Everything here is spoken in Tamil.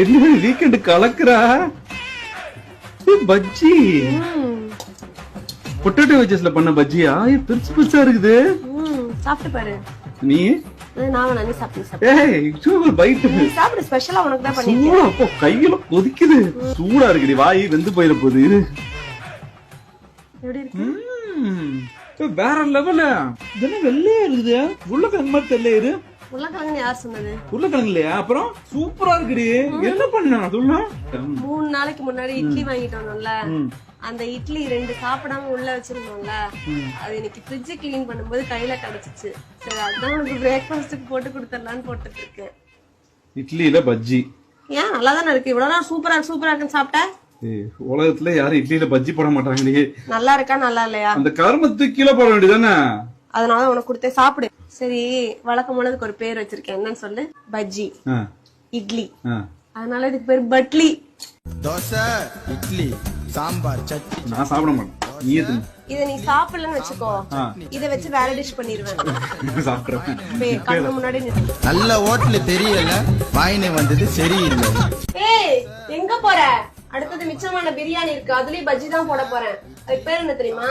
என்ன வீக்கெண்ட் கலக்குறா? பஜ்ஜி. பொட்டேட்டோ வெஜஸ்ல பண்ண பஜ்ஜியா? பெருசு பெருசா இருக்குது. சாப்பிட்டு பாரு. நீ? கையில கொதிக்குது. சூடா இருக்குடி வாய் வெந்து போயிட போகுது வேற லெவல இதெல்லாம் வெள்ளையா இருக்குது உருளைக்கிழங்கு மாதிரி தெரியல உருளைக்கிழங்கு யார் சொன்னது? உருளைக்கிழங்கு இல்லையா அப்புறம் சூப்பரா இருக்குடி. என்ன பண்ண? சொல்ல. மூணு நாளைக்கு முன்னாடி இட்லி வாங்கிட்டு வந்தோம்ல. அந்த இட்லி ரெண்டு சாப்பிடாம உள்ள வச்சிருந்தோம்ல. அது இன்னைக்கு ஃப்ரிட்ஜ் க்ளீன் பண்ணும்போது கையில கிடைச்சிச்சு. சரி அதான் உனக்கு பிரேக்ஃபாஸ்ட்டுக்கு போட்டு கொடுத்துடலான்னு போட்டுட்டு இருக்கேன். இட்லியில பஜ்ஜி. ஏன்? நல்லா தானே இருக்கு. இவ்வளவு நாள் சூப்பரா இருக்கு சூப்பரா இருக்குன்னு சாப்பிட்டேன் உலகத்துல யாரும் இட்லியில பஜ்ஜி போட மாட்டாங்களே நல்லா இருக்கா நல்லா இல்லையா? அந்த கருமத்து கீழே போட வேண்டியதானே அதனால உனக்கு கொடுத்தே சாப்பிடு. சரி வழக்கம் போனதுக்கு ஒரு பேர் வச்சிருக்கேன். என்னன்னு சொல்லு? பஜ்ஜி. இட்லி. அதனால இதுக்கு பேர் பட்லி. தோசை இட்லி சாம்பார் சட்னி. நான் சாப்பிட மாட்டேன். நீ இத நீ சாப்பிடலன்னு வச்சுக்கோ. இத வச்சு வேற டிஷ் பண்ணிடுவேன் சாப்பிடுறேன். கண்ணு முன்னாடி. நல்ல. ஹோட்டல் தெரியல. வாயினை வந்தது சரியில்லை. ஏய் எங்க போற? அடுத்தது மிச்சமான பிரியாணி இருக்கு. அதுலயும் பஜ்ஜி தான் போட போறேன். அது பேர் என்ன தெரியுமா?